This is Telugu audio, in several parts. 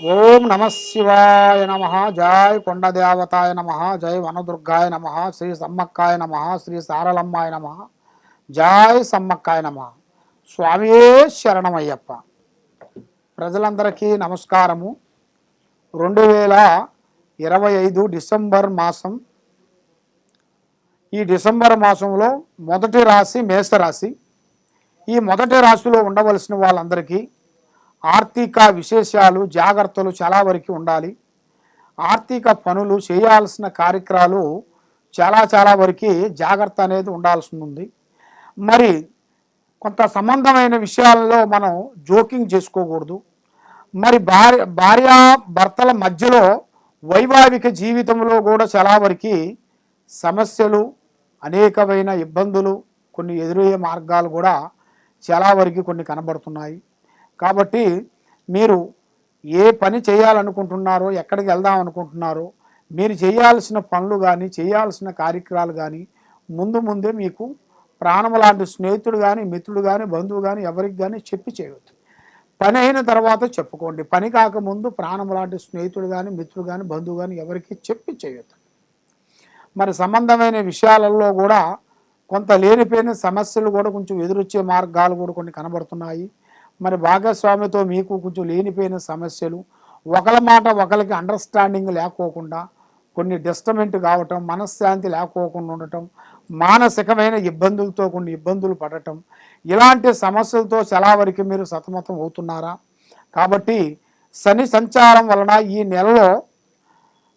ఓం నమ శివాయ నమ జై కొండదేవతాయ నమ జై వనదుర్గాయ నమ శ్రీ సమ్మక్కాయ నమ శ్రీ సారలమ్మాయ నమ జై సమ్మక్కాయ నమ. స్వామియే శరణమయ్యప్ప. ప్రజలందరికీ నమస్కారము. రెండు వేల ఇరవై ఐదు డిసెంబర్ మాసం. ఈ డిసెంబర్ మాసంలో మొదటి రాశి మేషరాశి. ఈ మొదటి రాశిలో ఉండవలసిన వాళ్ళందరికీ ఆర్థిక విశేషాలు జాగ్రత్తలు చాలా వరకు ఉండాలి. ఆర్థిక పనులు చేయాల్సిన కార్యక్రమాలు చాలా చాలా వరకు జాగ్రత్త అనేది ఉండాల్సి ఉంది. మరి కొంత సంబంధమైన విషయాల్లో మనం జోకింగ్ చేసుకోకూడదు. మరి భార్య భార్య భర్తల మధ్యలో వైవాహిక జీవితంలో కూడా చాలా వరకు సమస్యలు అనేకమైన ఇబ్బందులు కొన్ని ఎదురయ్యే మార్గాలు కూడా చాలా వరకు కొన్ని కనబడుతున్నాయి. కాబట్టి మీరు ఏ పని చేయాలనుకుంటున్నారో ఎక్కడికి వెళ్దాం అనుకుంటున్నారో మీరు చేయాల్సిన పనులు కానీ చేయాల్సిన కార్యక్రమాలు కానీ ముందు ముందే మీకు ప్రాణం లాంటి స్నేహితుడు కానీ మిత్రుడు కానీ బంధువు కానీ ఎవరికి కానీ చెప్పి చేయవద్దు పని అయిన తర్వాత చెప్పుకోండి. పని కాకముందు ప్రాణం లాంటి స్నేహితుడు కానీ మిత్రుడు కానీ బంధువు కానీ ఎవరికి చెప్పి చేయొద్దు. మరి సంబంధమైన విషయాలలో కూడా కొంత లేనిపోయిన సమస్యలు కూడా కొంచెం ఎదురొచ్చే మార్గాలు కూడా కొన్ని కనబడుతున్నాయి. మరి భాగస్వామితో మీకు కొంచెం లేనిపోయిన సమస్యలు ఒకరి మాట ఒకరికి అండర్స్టాండింగ్ లేకోకుండా కొన్ని డిస్టమెంట్ కావటం మనశ్శాంతి లేకోకుండా ఉండటం మానసికమైన ఇబ్బందులతో కొన్ని ఇబ్బందులు పడటం ఇలాంటి సమస్యలతో చాలా వరకు మీరు సతమతం అవుతున్నారా? కాబట్టి శని సంచారం వలన ఈ నెలలో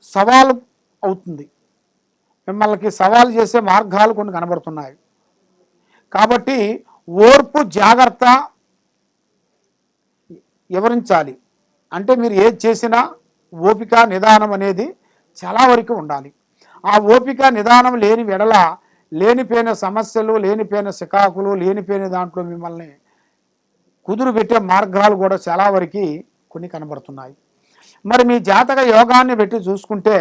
సవాలు అవుతుంది. మిమ్మల్ని సవాలు చేసే మార్గాలు కొన్ని కనబడుతున్నాయి. కాబట్టి ఓర్పు జాగ్రత్త వివరించాలి అంటే మీరు ఏది చేసినా ఓపిక నిదానం అనేది చాలా వరకు ఉండాలి. ఆ ఓపిక నిదానం లేని వెడల లేనిపోయిన సమస్యలు లేనిపోయిన సికాకులు లేనిపోయిన దాంట్లో మిమ్మల్ని కుదురు పెట్టే మార్గాలు కూడా చాలా వరకు కొన్ని కనబడుతున్నాయి. మరి మీ జాతక యోగాన్ని పెట్టి చూసుకుంటే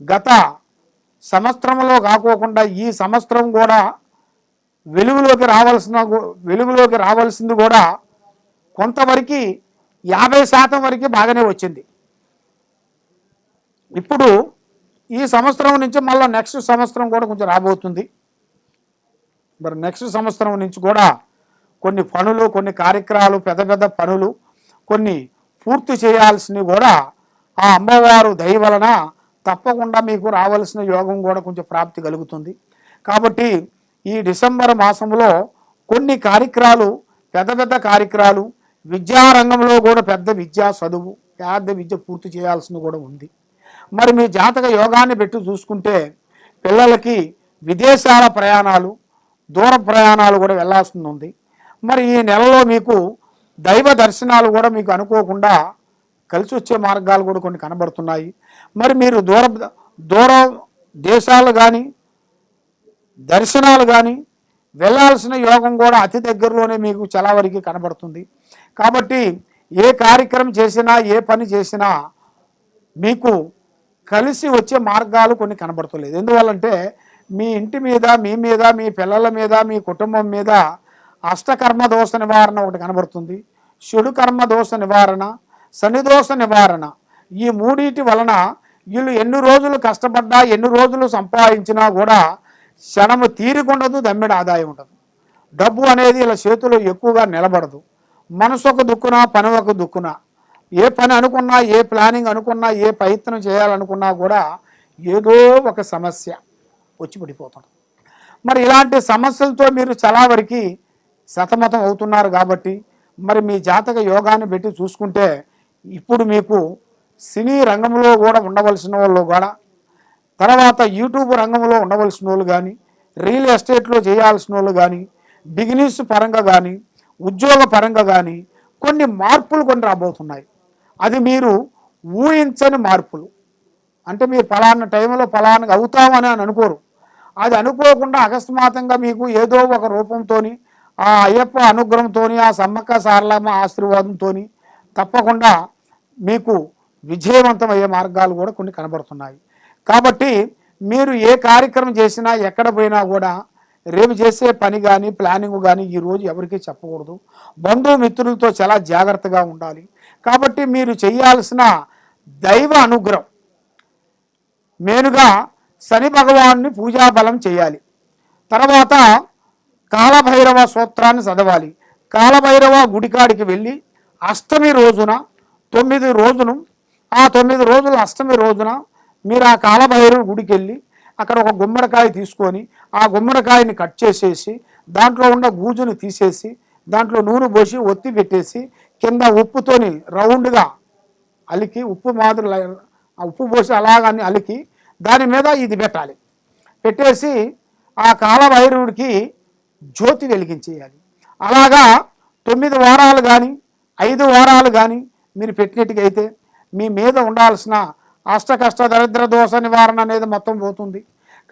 గత సంవత్సరంలో కాకోకుండా ఈ సంవత్సరం కూడా వెలుగులోకి రావాల్సిన వెలుగులోకి రావాల్సింది కూడా కొంతవరకు యాభై శాతం వరకు బాగానే వచ్చింది. ఇప్పుడు ఈ సంవత్సరం నుంచి మళ్ళీ నెక్స్ట్ సంవత్సరం కూడా కొంచెం రాబోతుంది. మరి నెక్స్ట్ సంవత్సరం నుంచి కూడా కొన్ని పనులు కొన్ని కార్యక్రమాలు పెద్ద పెద్ద పనులు కొన్ని పూర్తి చేయాల్సినవి కూడా ఆ అమ్మవారు దయ వలన తప్పకుండా మీకు రావాల్సిన యోగం కూడా కొంచెం ప్రాప్తి కలుగుతుంది. కాబట్టి ఈ డిసెంబర్ మాసంలో కొన్ని కార్యక్రమాలు పెద్ద పెద్ద కార్యక్రమాలు విద్యారంగంలో కూడా పెద్ద విద్యా చదువు పెద్ద విద్య పూర్తి చేయాల్సింది కూడా ఉంది. మరి మీ జాతక యోగాన్ని పెట్టి చూసుకుంటే పిల్లలకి విదేశాల ప్రయాణాలు దూర ప్రయాణాలు కూడా వెళ్ళాల్సి ఉంది. మరి ఈ నెలలో మీకు దైవ దర్శనాలు కూడా మీకు అనుకోకుండా కలిసి వచ్చే మార్గాలు కూడా కొన్ని కనబడుతున్నాయి. మరి మీరు దూర దూర దేశాలు కానీ దర్శనాలు కానీ వెళ్ళాల్సిన యోగం కూడా అతి దగ్గరలోనే మీకు చాలా వరకు కనబడుతుంది. కాబట్టి ఏ కార్యక్రమం చేసినా ఏ పని చేసినా మీకు కలిసి వచ్చే మార్గాలు కొన్ని కనబడతలేదు. ఎందువల్లంటే మీ ఇంటి మీద మీ మీద మీ పిల్లల మీద మీ కుటుంబం మీద అష్టకర్మ దోష నివారణ ఒకటి కనబడుతుంది. చెడు కర్మ దోష నివారణ శనిదోష నివారణ. ఈ మూడింటి వలన వీళ్ళు ఎన్ని రోజులు కష్టపడ్డా ఎన్ని రోజులు సంపాదించినా కూడా క్షణము తీరికుండదు దమ్మిడి ఆదాయం ఉండదు. డబ్బు అనేది ఇలా చేతిలో ఎక్కువగా నిలబడదు. మనసు ఒక దుక్కున పని ఒక దుక్కున. ఏ పని అనుకున్నా ఏ ప్లానింగ్ అనుకున్నా ఏ ప్రయత్నం చేయాలనుకున్నా కూడా ఏదో ఒక సమస్య వచ్చి పడిపోతుంది. మరి ఇలాంటి సమస్యలతో మీరు చాలా వరకు సతమతం అవుతున్నారు కాబట్టి మరి మీ జాతక యోగాన్ని పెట్టి చూసుకుంటే ఇప్పుడు మీకు సినీ రంగంలో కూడా ఉండవలసిన వాళ్ళు కూడా తర్వాత యూట్యూబ్ రంగంలో ఉండవలసిన వాళ్ళు కానీ రియల్ ఎస్టేట్లో చేయాల్సిన వాళ్ళు కానీ బిజినెస్ పరంగా కానీ ఉద్యోగ పరంగా కానీ కొన్ని మార్పులు కొన్ని రాబోతున్నాయి. అది మీరు ఊహించని మార్పులు. అంటే మీరు ఫలానా టైంలో ఫలానా అవుతామని అని అనుకోరు. అది అనుకోకుండా అకస్మాత్తంగా మీకు ఏదో ఒక రూపంతో ఆ అయ్యప్ప అనుగ్రహంతో ఆ సమ్మక్క సారలమ్మ ఆశీర్వాదంతో తప్పకుండా మీకు విజయవంతమయ్యే మార్గాలు కూడా కొన్ని కనబడుతున్నాయి. కాబట్టి మీరు ఏ కార్యక్రమం చేసినా ఎక్కడ పోయినా కూడా రేపు చేసే పని కానీ ప్లానింగ్ కానీ ఈరోజు ఎవరికీ చెప్పకూడదు. బంధుమిత్రులతో చాలా జాగ్రత్తగా ఉండాలి. కాబట్టి మీరు చేయాల్సిన దైవ అనుగ్రహం. మెయిన్గా శని భగవాన్ని పూజాబలం చేయాలి. తర్వాత కాలభైరవ సూత్రాన్ని చదవాలి. కాలభైరవ గుడికాడికి వెళ్ళి అష్టమి రోజున తొమ్మిది రోజును ఆ తొమ్మిది రోజుల అష్టమి రోజున మీరు ఆ కాలభైరవ గుడికి వెళ్ళి అక్కడ ఒక గుమ్మడికాయ తీసుకొని ఆ గుమ్మడికాయని కట్ చేసేసి దాంట్లో ఉన్న గూజుని తీసేసి దాంట్లో నూనె పోసి ఒత్తి పెట్టేసి కింద ఉప్పుతోని రౌండ్గా అలికి ఉప్పు మాదిరి ఆ ఉప్పు పోసి అలాగని అలికి దాని మీద ఇది పెట్టాలి. పెట్టేసి ఆ కాలభైరవుడికి జ్యోతి వెలిగించేయాలి. అలాగా తొమ్మిది వారాలు కానీ ఐదు వారాలు కానీ మీరు పెట్టినట్టుగా అయితే మీ మీద ఉండాల్సిన అష్ట కష్ట దరిద్ర దోష నివారణ అనేది మొత్తం పోతుంది.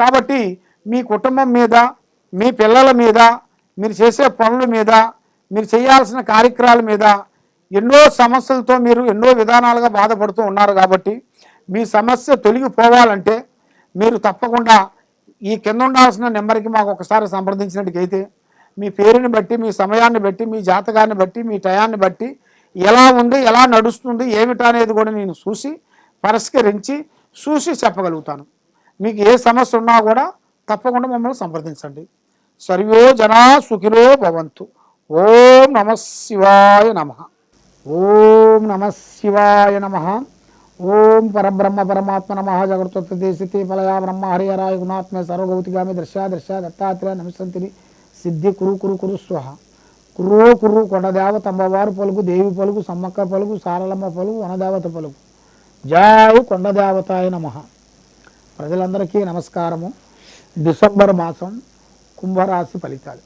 కాబట్టి మీ కుటుంబం మీద మీ పిల్లల మీద మీరు చేసే పనుల మీద మీరు చేయాల్సిన కార్యక్రమాల మీద ఎన్నో సమస్యలతో మీరు ఎన్నో విధానాలుగా బాధపడుతూ ఉన్నారు కాబట్టి మీ సమస్య తొలగిపోవాలంటే మీరు తప్పకుండా ఈ కింద ఉండాల్సిన నెంబర్కి మాకు ఒకసారి సంప్రదించినట్టుకైతే మీ పేరుని బట్టి మీ సమయాన్ని బట్టి మీ జాతకాన్ని బట్టి మీ టయాన్ని బట్టి ఎలా ఉంది ఎలా నడుస్తుంది ఏమిటనేది కూడా నేను చూసి పరిష్కరించి చూసి చెప్పగలుగుతాను. మీకు ఏ సమస్య ఉన్నా కూడా తప్పకుండా మమ్మల్ని సంప్రదించండి. సర్వో జనా సుఖిలో భవంతు. ఓం నమ శివాయ నమ. ఓం నమ శివాయ నమ. ఓం పరబ్రహ్మ పరమాత్మ నమ. జగత్వ దేశితి ఫలయా బ్రహ్మ హరిహరాయ గుణాత్మ సర్వగౌతిగామి దృశ్య దృశ్య దత్తాత్రేయ నమస్తంతిని సిద్ధి కురు కురు కురు స్వహ. కుర్రో కుర్రు కొండదేవత అమ్మవారు పలుకు దేవి పలుకు సమ్మక్క పలుకు సారలమ్మ పలుకు వనదేవత పలుకు. జావు కొండదేవతాయ నమ. ప్రజలందరికీ నమస్కారము. డిసెంబర్ మాసం కుంభరాశి ఫలితాలు.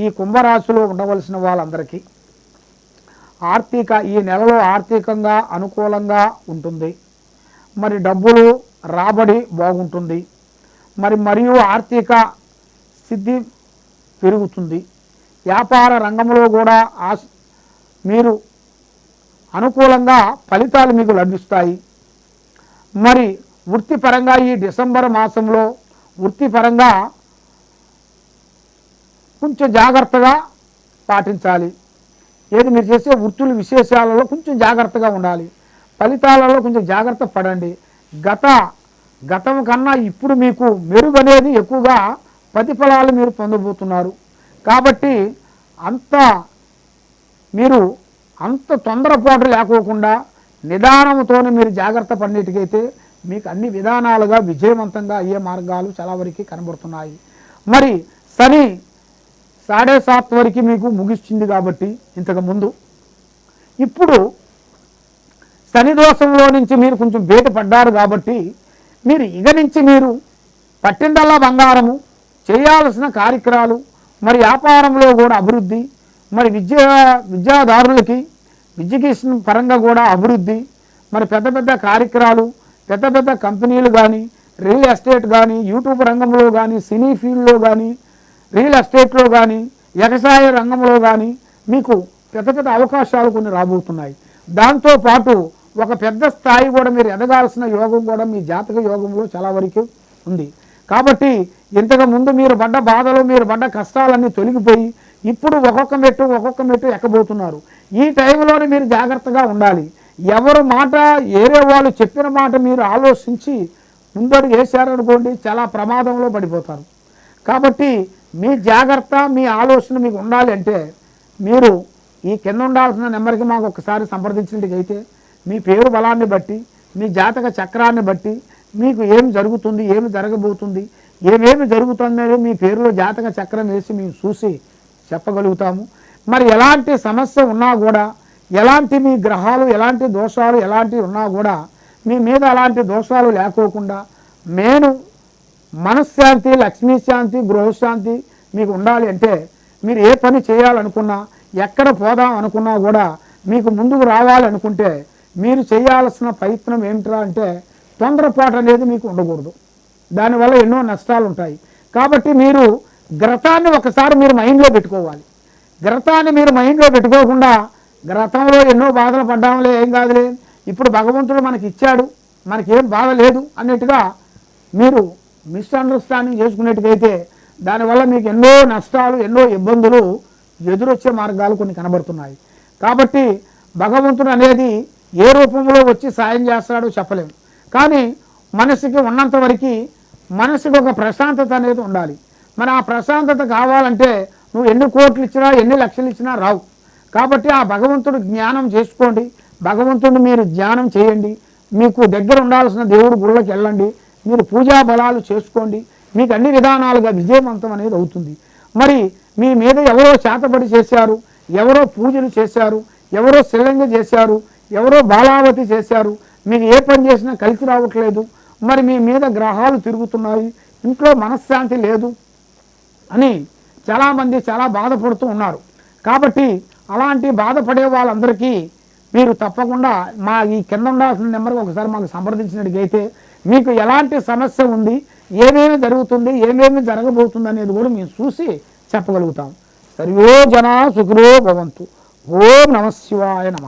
ఈ కుంభరాశిలో ఉండవలసిన వాళ్ళందరికీ ఆర్థిక ఈ నెలలో ఆర్థికంగా అనుకూలంగా ఉంటుంది. మరి డబ్బులు రాబడి బాగుంటుంది. మరి మరియు ఆర్థిక సిద్ధి పెరుగుతుంది. వ్యాపార రంగంలో కూడా ఆశ మీరు అనుకూలంగా ఫలితాలు మీకు లభిస్తాయి. మరి వృత్తిపరంగా ఈ డిసెంబర్ మాసంలో వృత్తిపరంగా కొంచెం జాగ్రత్తగా పాటించాలి. ఏది మీరు చేసే వృత్తుల విశేషాలలో కొంచెం జాగ్రత్తగా ఉండాలి. ఫలితాలలో కొంచెం జాగ్రత్త పడండి. గత గతం కన్నా ఇప్పుడు మీకు మెరుగు అనేది ఎక్కువగా ప్రతిఫలాలు మీరు పొందబోతున్నారు. కాబట్టి అంత మీరు అంత తొందరపాటు లేకోకుండా నిదానంతోనే మీరు జాగ్రత్త పడినట్టుకైతే మీకు అన్ని విధానాలుగా విజయవంతంగా అయ్యే మార్గాలు చాలా వరకు కనబడుతున్నాయి. మరి శని సాడే సాత్ వరకు మీకు ముగిస్తుంది కాబట్టి ఇంతకు ముందు. ఇప్పుడు శని దోషంలో నుంచి మీరు కొంచెం బయటపడ్డారు కాబట్టి మీరు ఇక నుంచి మీరు పట్టిందల్లా బంగారము చేయాల్సిన కార్యక్రమాలు మరి వ్యాపారంలో కూడా అభివృద్ధి మరి విద్యా విద్యాదారులకి ఎడ్యుకేషన్ పరంగా కూడా అభివృద్ధి మరి పెద్ద పెద్ద కార్యక్రమాలు పెద్ద పెద్ద కంపెనీలు కానీ రియల్ ఎస్టేట్ కానీ యూట్యూబ్ రంగంలో కానీ సినీ ఫీల్డ్లో కానీ రియల్ ఎస్టేట్లో కానీ వ్యవసాయ రంగంలో కానీ మీకు పెద్ద పెద్ద అవకాశాలు కొన్ని రాబోతున్నాయి. దాంతోపాటు ఒక పెద్ద స్థాయి కూడా మీరు ఎదగాల్సిన యోగం కూడా మీ జాతక యోగంలో చాలా వరకు ఉంది. కాబట్టి ఇంతకు ముందు మీరు పడ్డ బాధలు మీరు పడ్డ కష్టాలన్నీ తొలగిపోయి ఇప్పుడు ఒక్కొక్క మెట్టు ఒక్కొక్క మెట్టు ఎక్కబోతున్నారు. ఈ టైంలోనే మీరు జాగ్రత్తగా ఉండాలి. ఎవరు మాట ఏరే వాళ్ళు చెప్పిన మాట మీరు ఆలోచించి ముందడు వేశారనుకోండి చాలా ప్రమాదంలో పడిపోతారు. కాబట్టి మీ జాగ్రత్త మీ ఆలోచన మీకు ఉండాలి అంటే మీరు ఈ కింద ఉండాల్సిన నెంబర్కి మాకు ఒకసారి సంప్రదించినట్టుగైతే మీ పేరు బలాన్ని బట్టి మీ జాతక చక్రాన్ని బట్టి మీకు ఏం జరుగుతుంది ఏమి జరగబోతుంది ఏమేమి జరుగుతుందో మీ పేరులో జాతక చక్రం వేసి మేము చూసి చెప్పగలుగుతాము. మరి ఎలాంటి సమస్య ఉన్నా కూడా ఎలాంటి మీ గ్రహాలు ఎలాంటి దోషాలు ఎలాంటివి ఉన్నా కూడా మీ మీద అలాంటి దోషాలు లేకోకుండా నేను మనశ్శాంతి లక్ష్మీశాంతి గృహశాంతి మీకు ఉండాలి అంటే మీరు ఏ పని చేయాలనుకున్నా ఎక్కడ పోదాం అనుకున్నా కూడా మీకు ముందుకు రావాలనుకుంటే మీరు చేయాల్సిన ప్రయత్నం ఏమిట్రా అంటే తొందరపాటు అనేది మీకు ఉండకూడదు. దానివల్ల ఎన్నో నష్టాలు ఉంటాయి కాబట్టి మీరు గ్రతాన్ని ఒకసారి మీరు మైండ్లో పెట్టుకోవాలి. గ్రతాన్ని మీరు మైండ్లో పెట్టుకోకుండా గ్రతంలో ఎన్నో బాధలు పడ్డాంలే ఏం కాదులే. ఇప్పుడు భగవంతుడు మనకి ఇచ్చాడు మనకేం బాధ లేదు అన్నట్టుగా మీరు మిస్అండర్స్టాండింగ్ చేసుకునేట్టుకైతే దానివల్ల మీకు ఎన్నో నష్టాలు ఎన్నో ఇబ్బందులు ఎదురొచ్చే మార్గాలు కొన్ని కనబడుతున్నాయి. కాబట్టి భగవంతుడు అనేది ఏ రూపంలో వచ్చి సాయం చేస్తాడో చెప్పలేము కానీ మనసుకి ఉన్నంత వరకు మనసుకి ఒక ప్రశాంతత అనేది ఉండాలి. మరి ఆ ప్రశాంతత కావాలంటే నువ్వు ఎన్ని కోట్లు ఇచ్చినా ఎన్ని లక్షలు ఇచ్చినా రావు. కాబట్టి ఆ భగవంతుడు జ్ఞానం చేసుకోండి. భగవంతుడిని మీరు ధ్యానం చేయండి. మీకు దగ్గర ఉండాల్సిన దేవుడు గుళ్ళకి వెళ్ళండి. మీరు పూజా బలాలు చేసుకోండి. మీకు అన్ని విధానాలుగా విజయవంతం అనేది అవుతుంది. మరి మీ మీద ఎవరో చేతబడి చేశారు ఎవరో పూజలు చేశారు ఎవరో శ్రీలంగ చేశారు ఎవరో బాలావతి చేశారు మీకు ఏ పని చేసినా కలిసి రావట్లేదు. మరి మీ మీద గ్రహాలు తిరుగుతున్నాయి. ఇంట్లో మనశ్శాంతి లేదు అని చాలామంది చాలా బాధపడుతూ ఉన్నారు. కాబట్టి అలాంటి బాధపడే వాళ్ళందరికీ మీరు తప్పకుండా మా ఈ కింద ఉండాల్సిన నెంబర్కి ఒకసారి మాకు సంప్రదించినట్టుగైతే మీకు ఎలాంటి సమస్య ఉంది ఏమేమి జరుగుతుంది ఏమేమి జరగబోతుంది అనేది కూడా మేము చూసి చెప్పగలుగుతాం. సర్వో జనా సుఖిరో భవంతు. ఓం నమ.